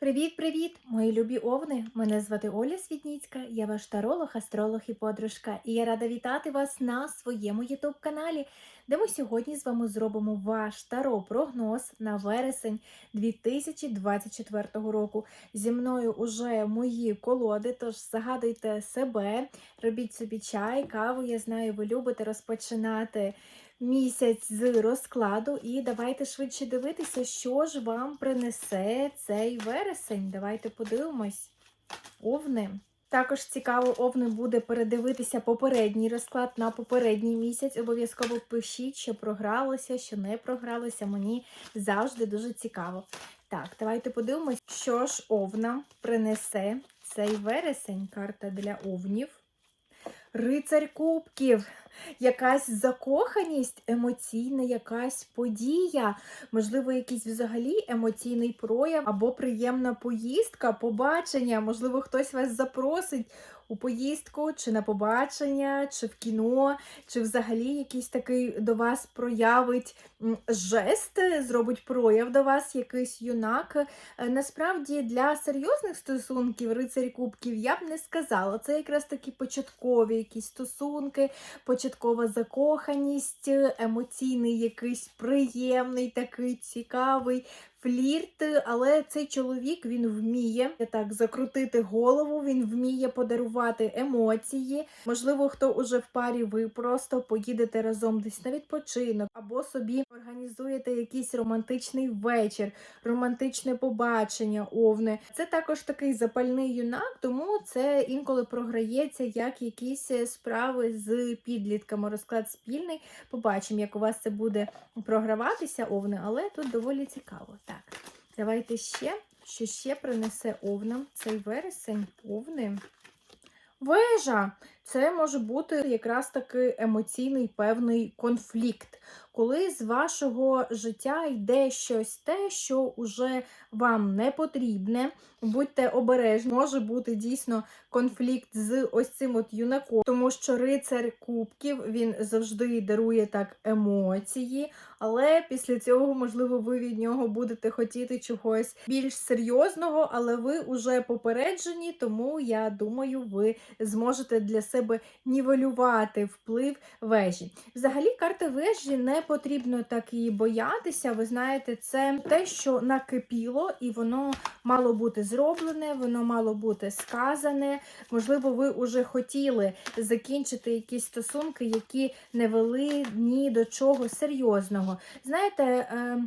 Привіт-привіт, мої любі овни! Мене звати Оля Світніцька, я ваш таролог, астролог і подружка, і я рада вітати вас на своєму ютуб-каналі, де ми сьогодні з вами зробимо ваш таро-прогноз на вересень 2024 року. Зі мною уже мої колоди, тож загадуйте себе, робіть собі чай, каву. Я знаю, ви любите розпочинати місяць з розкладу, і давайте швидше дивитися, що ж вам принесе цей вересень. Давайте подивимось. Овни. Також цікаво, овни буде передивитися попередній розклад на попередній місяць. Обов'язково пишіть, що програлося, що не програлося. Мені завжди дуже цікаво. Так, давайте подивимось, що ж овнам принесе цей вересень. Карта для овнів. Рицарь кубків, якась закоханість, емоційна якась подія, можливо, якийсь взагалі емоційний прояв або приємна поїздка, побачення, можливо, хтось вас запросить у поїздку, чи на побачення, чи в кіно, чи взагалі якийсь такий до вас проявить жест, зробить прояв до вас, якийсь юнак. Е, Насправді для серйозних стосунків рицарі кубків я б не сказала. Це якраз такі початкові якісь стосунки, початкова закоханість, емоційний якийсь приємний, такий цікавий флірт. Але цей чоловік він вміє так закрутити голову, він вміє подарувати емоції. Можливо, хто уже в парі, ви просто поїдете разом десь на відпочинок, або собі організуєте якийсь романтичний вечір, романтичне побачення, овне. Це також такий запальний юнак, тому це інколи програється як якісь справи з підлітками. Розклад спільний. Побачимо, як у вас це буде програватися, овне, але тут доволі цікаво. Так, давайте ще, що ще принесе овнам цей вересень, овни. Вежа! Це може бути якраз таки емоційний певний конфлікт, коли з вашого життя йде щось те, що уже вам не потрібне. Будьте обережні, може бути дійсно конфлікт з ось цим от юнаком, тому що рицар кубків він завжди дарує так емоції, але після цього, можливо, ви від нього будете хотіти чогось більш серйозного, але ви вже попереджені, тому я думаю, ви зможете для себе нівелювати вплив вежі. Взагалі, карти вежі не потрібно так її боятися. Ви знаєте, це те, що накипіло, і воно мало бути зроблене, воно мало бути сказане. Можливо, ви вже хотіли закінчити якісь стосунки, які не вели ні до чого серйозного. Знаєте, е,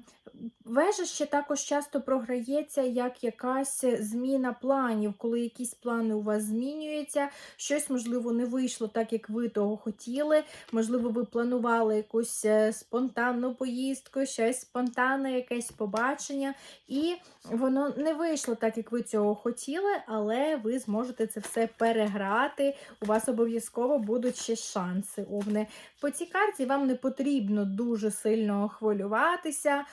вежа ще також часто програється як якась зміна планів, коли якісь плани у вас змінюються, щось, можливо, не вийшло так, як ви того хотіли. Можливо, ви планували якусь е, спонтанну поїздку, щось спонтанне, якесь побачення, і воно не вийшло так, як ви цього хотіли, але ви зможете це все переграти. У вас обов'язково будуть ще шанси. Овни. По цій карті вам не потрібно дуже сильно хвилюватися,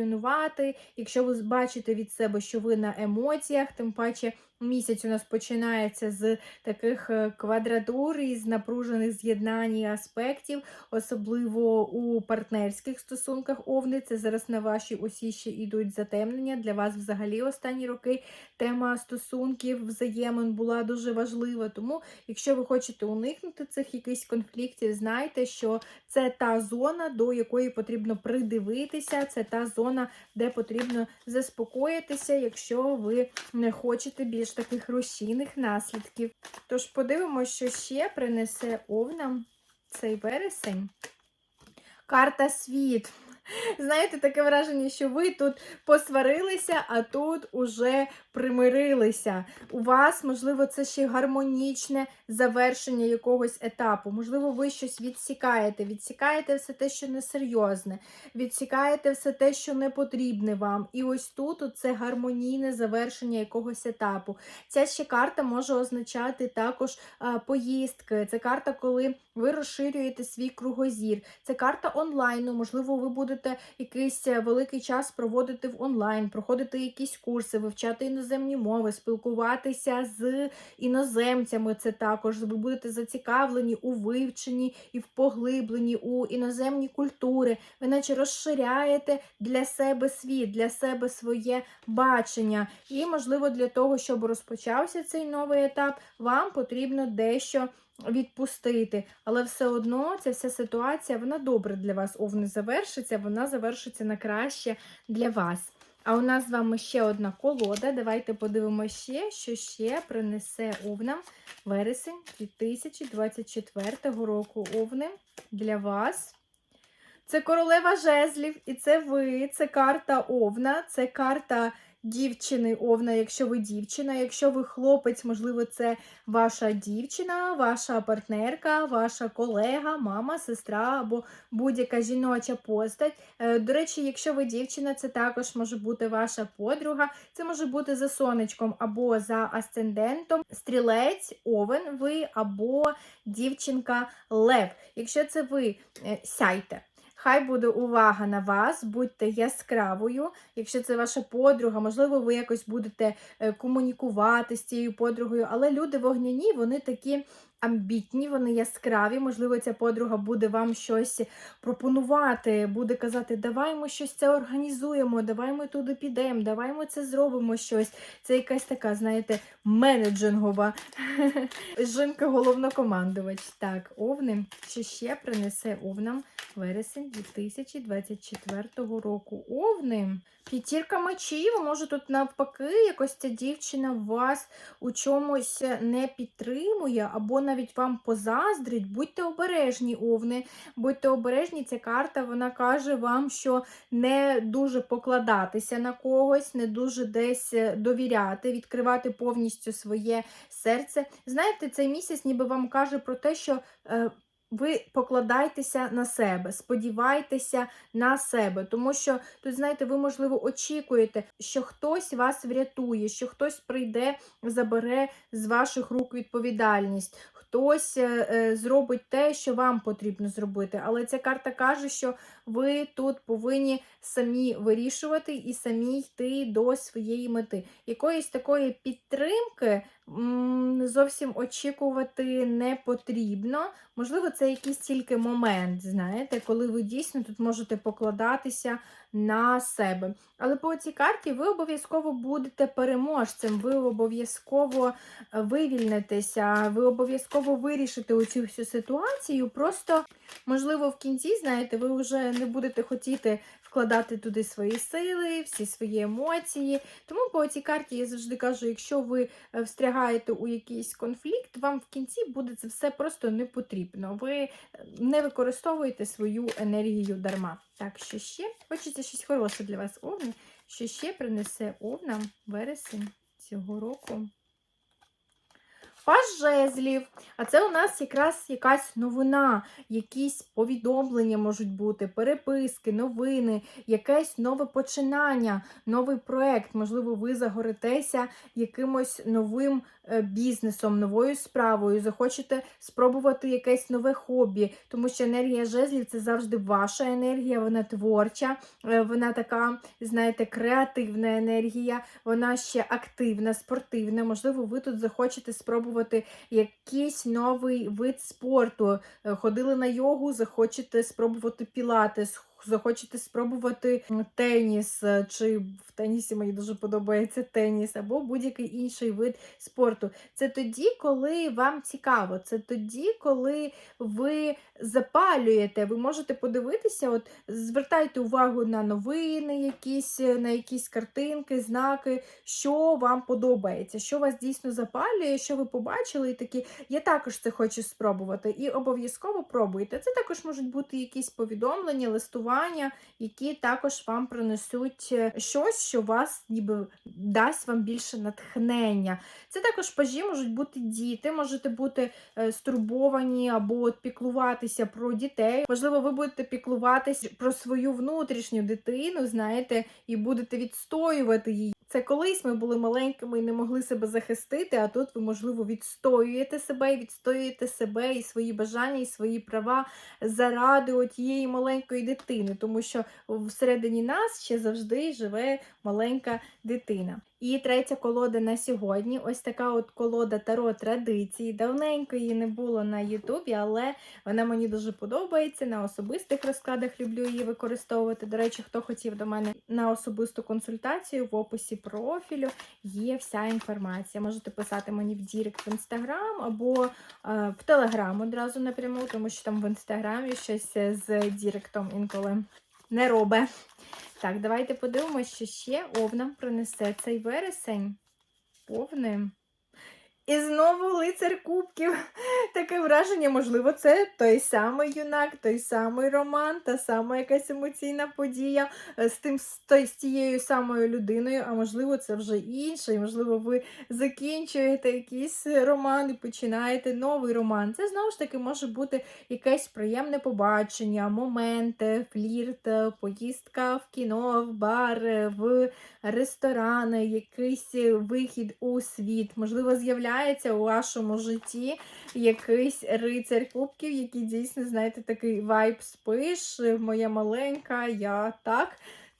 емоціонувати. Якщо ви бачите від себе, що ви на емоціях, тим паче. Місяць у нас починається з таких е, квадратур і з напружених з'єднань і аспектів, особливо у партнерських стосунках овни. Це зараз на вашій осі ще йдуть затемнення. Для вас взагалі останні роки тема стосунків, взаємин була дуже важлива. Тому, якщо ви хочете уникнути цих якихось конфліктів, знайте, що це та зона, до якої потрібно придивитися, це та зона, де потрібно заспокоїтися, якщо ви не хочете більш таких рушійних наслідків. Тож подивимося, що ще принесе овнам цей вересень. Карта світ. Знаєте, таке враження, що ви тут посварилися, а тут уже примирилися. У вас, можливо, це ще гармонічне завершення якогось етапу. Можливо, ви щось відсікаєте. Відсікаєте все те, що несерйозне, відсікаєте все те, що не потрібне вам. І ось тут це гармонійне завершення якогось етапу. Ця ще карта може означати також поїздки. Це карта, коли ви розширюєте свій кругозір. Це карта онлайну. Можливо, ви будете будете якийсь е, великий час проводити в онлайн, проходити якісь курси, вивчати іноземні мови, спілкуватися з іноземцями. Це також ви будете зацікавлені у вивченні і в поглибленні у іноземні культури. Ви наче розширяєте для себе світ, для себе своє бачення. І, можливо, для того, щоб розпочався цей новий етап, вам потрібно дещо відпустити. Але все одно ця вся ситуація, вона добре для вас овни завершиться, вона завершиться на краще для вас. А у нас з вами ще одна колода. Давайте подивимося ще, що ще принесе овнам вересень 2024 року. Овни для вас. Це королева жезлів, і це ви, це карта Овна, це карта дівчини Овна, якщо ви дівчина, якщо ви хлопець, можливо, це ваша дівчина, ваша партнерка, ваша колега, мама, сестра або будь-яка жіноча постать. Е, До речі, якщо ви дівчина, це також може бути ваша подруга, це може бути за сонечком або за асцендентом, стрілець, овен, ви або дівчинка лев. Якщо це ви, е, сяйте. Хай буде увага на вас, будьте яскравою. Якщо це ваша подруга, можливо, ви якось будете е, комунікувати з цією подругою, але люди вогняні, вони такі амбітні, вони яскраві. Можливо, ця подруга буде вам щось пропонувати, буде казати, давай ми щось це організуємо, давай ми туди підемо, давай ми це зробимо щось. Це якась така, знаєте, менеджингова жінка-головнокомандувач. Так, овни, що ще принесе овнам вересень 2024 року. Овни. П'ятірка мечів, може тут навпаки, якось ця дівчина вас у чомусь не підтримує, або навіть вам позаздрить. Будьте обережні, овни, будьте обережні, ця карта вона каже вам, що не дуже покладатися на когось, не дуже десь довіряти, відкривати повністю своє серце. Знаєте, цей місяць ніби вам каже про те, що. Ви покладайтеся на себе, сподівайтеся на себе, тому що тут, знаєте, ви, можливо, очікуєте, що хтось вас врятує, що хтось прийде, забере з ваших рук відповідальність. Хтось е, е, зробить те, що вам потрібно зробити. Але ця карта каже, що ви тут повинні самі вирішувати і самі йти до своєї мети. Якоїсь такої підтримки зовсім очікувати не потрібно. Можливо, це якийсь тільки момент, знаєте, коли ви дійсно тут можете покладатися на себе. Але по цій карті ви обов'язково будете переможцем, ви обов'язково вивільнитеся, ви обов'язково вирішите оцю всю ситуацію. Просто, можливо, в кінці, знаєте, ви вже не будете хотіти вкладати туди свої сили, всі свої емоції. Тому по цій карті я завжди кажу, якщо ви е, встрягаєте у якийсь конфлікт, вам в кінці буде це все просто не потрібно. Ви е, не використовуєте свою енергію дарма. Так, що ще? Хочеться щось хороше для вас, овни, що ще принесе овнам вересень цього року. Паж жезлів. А це у нас якраз якась новина, якісь повідомлення можуть бути, переписки, новини, якесь нове починання, новий проект. Можливо, ви загоритеся якимось новим бізнесом, новою справою, захочете спробувати якесь нове хобі, тому що енергія жезлів це завжди ваша енергія, вона творча, е, вона така, знаєте, креативна енергія, вона ще активна, спортивна. Можливо, ви тут захочете спробувати якийсь новий вид спорту. Е, ходили на йогу, захочете спробувати пілатес, захочете спробувати теніс, е, чи в тенісі мені дуже подобається теніс, або будь-який інший вид спорту. Це тоді, коли вам цікаво, це тоді, коли ви запалюєте, ви можете подивитися, от звертайте увагу на новини, якісь, на якісь картинки, знаки, що вам подобається, що вас дійсно запалює, що ви побачили, і такі, я також це хочу спробувати. І обов'язково пробуйте. Це також можуть бути якісь повідомлення, листування налаштування, які також вам принесуть е, щось, що вас ніби дасть вам більше натхнення. Це також пажі можуть бути діти, можете бути е, стурбовані або піклуватися про дітей. Можливо, ви будете піклуватися про свою внутрішню дитину, знаєте, і будете відстоювати її. Це колись ми були маленькими і не могли себе захистити, а тут ви, можливо, відстоюєте себе і відстоюєте себе і свої бажання, і свої права заради тієї маленької дитини дитини, тому що всередині нас ще завжди живе маленька дитина. І третя колода на сьогодні ось така от колода Таро традиції. Давненько її не було на Ютубі, але вона мені дуже подобається. На особистих розкладах люблю її використовувати. До речі, хто хотів до мене на особисту консультацію, в описі профілю є вся інформація. Можете писати мені в Дірект в інстаграм або е, в Телеграм одразу напряму, тому що там в інстаграмі щось з Діректом інколи не робить. Так, давайте подивимося, що ще овнам принесе цей вересень. Овни. І знову лицар кубків. Таке враження, можливо, це той самий юнак, той самий роман, та сама якась емоційна подія е, з тим з, тією самою людиною, а можливо, це вже інше, можливо, ви закінчуєте якийсь роман і починаєте новий роман. Це знову ж таки може бути якесь приємне побачення, момент, е, флірт, е, поїздка в кіно, в бар, е, в ресторани, якийсь е, вихід у світ. Можливо, з'являється у вашому житті якийсь рицар кубків, який дійсно, знаєте, такий вайб спиш, моя маленька, я так.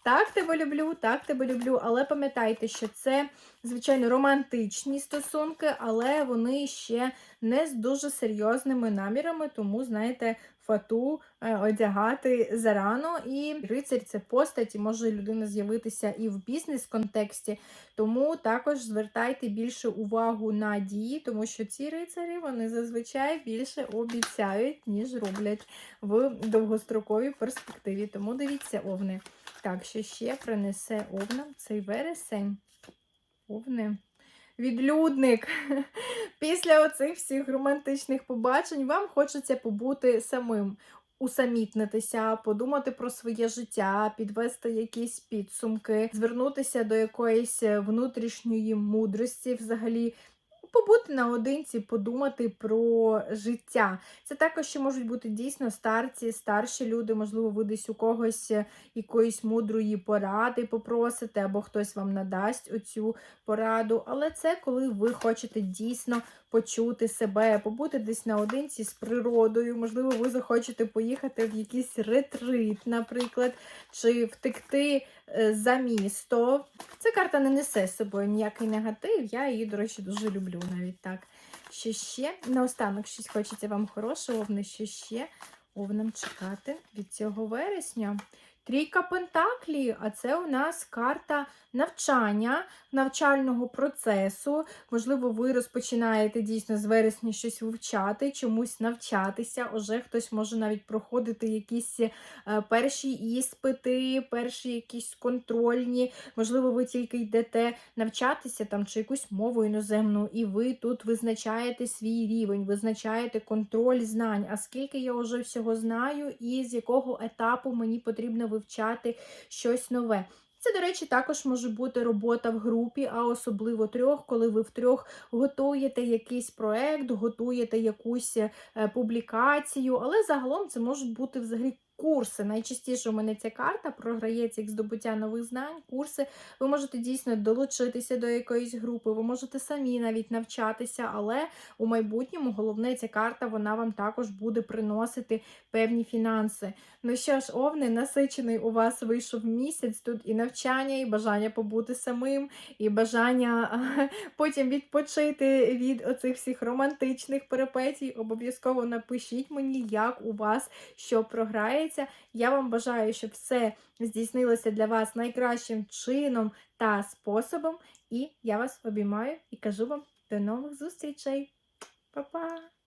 Так тебе люблю, так тебе люблю, але пам'ятайте, що це, звичайно, романтичні стосунки, але вони ще не з дуже серйозними намірами, тому, знаєте, фату е, одягати зарано. І рицарь це постать, і може людина з'явитися і в бізнес-контексті. Тому також звертайте більше увагу на дії, тому що ці рицарі вони зазвичай більше обіцяють, ніж роблять в довгостроковій перспективі. Тому дивіться, овни. Так, що ще принесе овнам цей вересень? Овни. Відлюдник. Після оцих всіх романтичних побачень вам хочеться побути самим, усамітнитися, подумати про своє життя, підвести якісь підсумки, звернутися до якоїсь е, внутрішньої мудрості, взагалі. Побути наодинці, подумати про життя. Це також ще можуть бути дійсно старці, старші люди, можливо, ви десь у когось е, якоїсь мудрої поради попросите, або хтось вам надасть оцю пораду. Але це коли ви хочете дійсно почути себе, побути десь наодинці з природою. Можливо, ви захочете поїхати в якийсь ретрит, наприклад, чи втекти е, за місто. Ця карта не несе з собою ніякий негатив. Я її, до речі, дуже люблю навіть так. Що ще? Наостанок щось хочеться вам хорошого, овни, що ще овнам чекати від цього вересня. Трійка Пентаклі, а це у нас карта навчання, навчального процесу. Можливо, ви розпочинаєте дійсно з вересня щось вивчати, чомусь навчатися. Уже хтось може навіть проходити якісь е, перші іспити, перші якісь контрольні. Можливо, ви тільки йдете навчатися там чи якусь мову іноземну, і ви тут визначаєте свій рівень, визначаєте контроль знань. А скільки я вже всього знаю, і з якого етапу мені потрібно вивчати щось нове. Це, до речі, також може бути робота в групі, а особливо трьох, коли ви втрьох готуєте якийсь проект, готуєте якусь е, публікацію, але загалом це можуть бути взагалі. Курси. Найчастіше у мене ця карта програється як здобуття нових знань, курси. Ви можете дійсно долучитися до якоїсь групи, ви можете самі навіть навчатися, але у майбутньому головне ця карта вона вам також буде приносити певні фінанси. Ну що ж, овни, насичений у вас вийшов місяць. Тут і навчання, і бажання побути самим, і бажання потім відпочити від оцих всіх романтичних перипетій. Обов'язково напишіть мені, як у вас що програється. Я вам бажаю, щоб все здійснилося для вас найкращим чином та способом. І я вас обіймаю і кажу вам до нових зустрічей. Па-па!